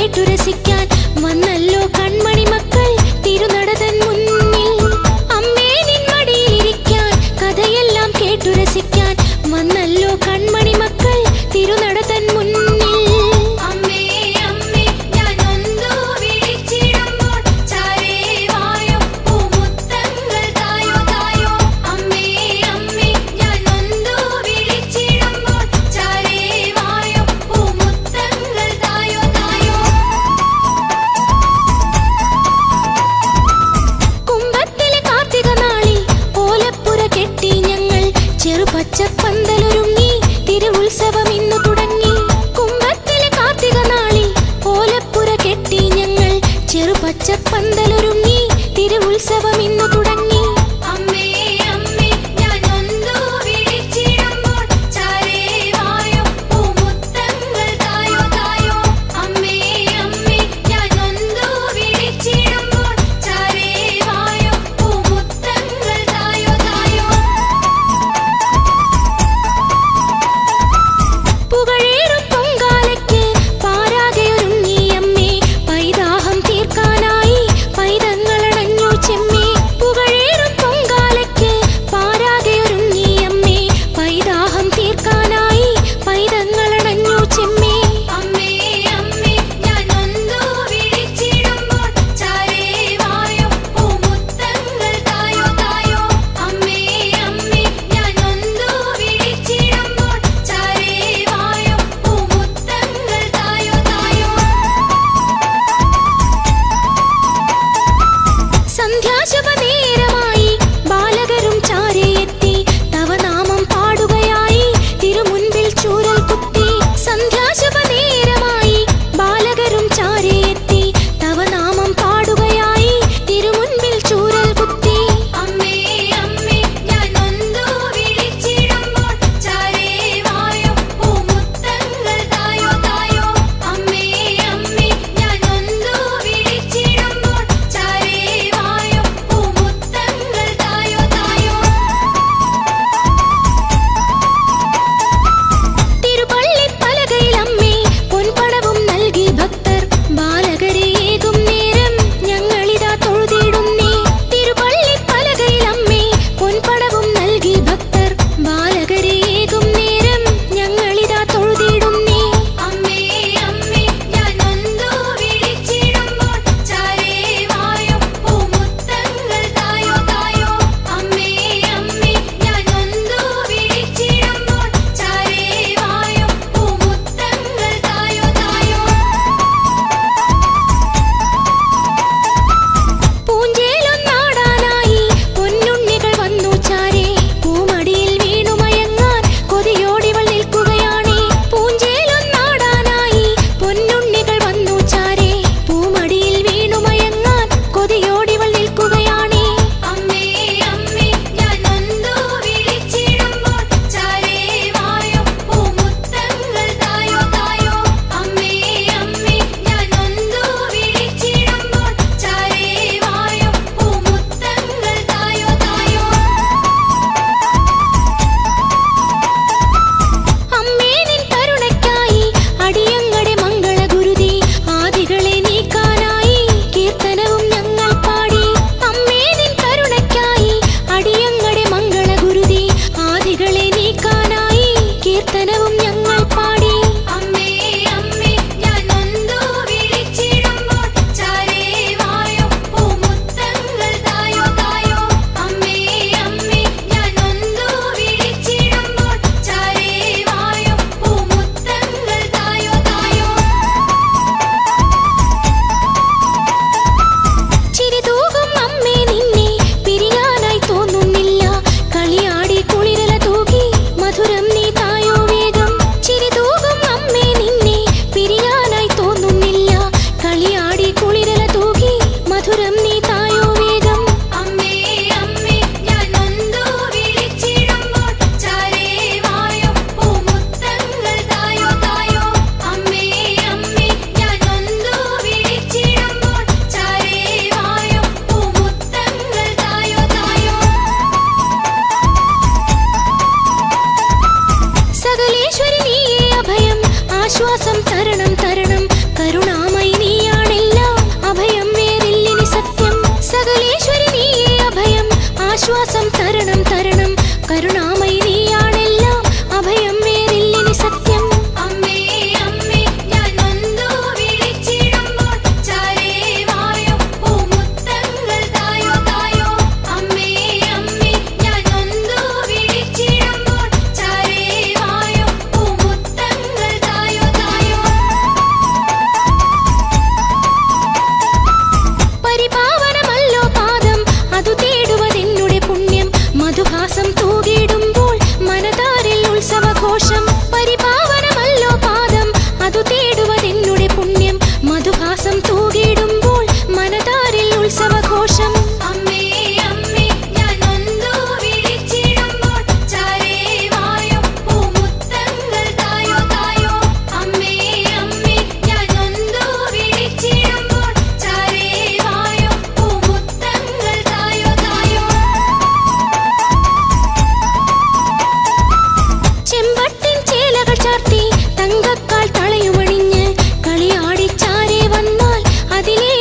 കേട്ടുരസിക്കാൻ വന്നല്ലോ കൺമണി മക്കൾ. തിരുനടതൻ മുന്നിൽ അമ്മേ നിൻ മടിയിലിരിക്കാൻ കഥയെല്ലാം കേട്ടുരസിക്കാൻ വന്നല്ലോ കൺമണി പച്ചപ്പന്തലൊരുങ്ങി തിരുവുത്സവം ഇന്ന് ആശ്വാസം തരണം തരണം. കരുണാമയി നീയാണെല്ലാം അഭയം വേറില്ലിനി സത്യം. സകലേശ്വരി നീയേ അഭയം. ആശ്വാസം തരണം തരണം. കരുണാമ ചാർത്തി തങ്കക്കാൽ തളയുമണിഞ്ഞ് കളിയാടിച്ചാരെ വന്നാൽ അതിലേ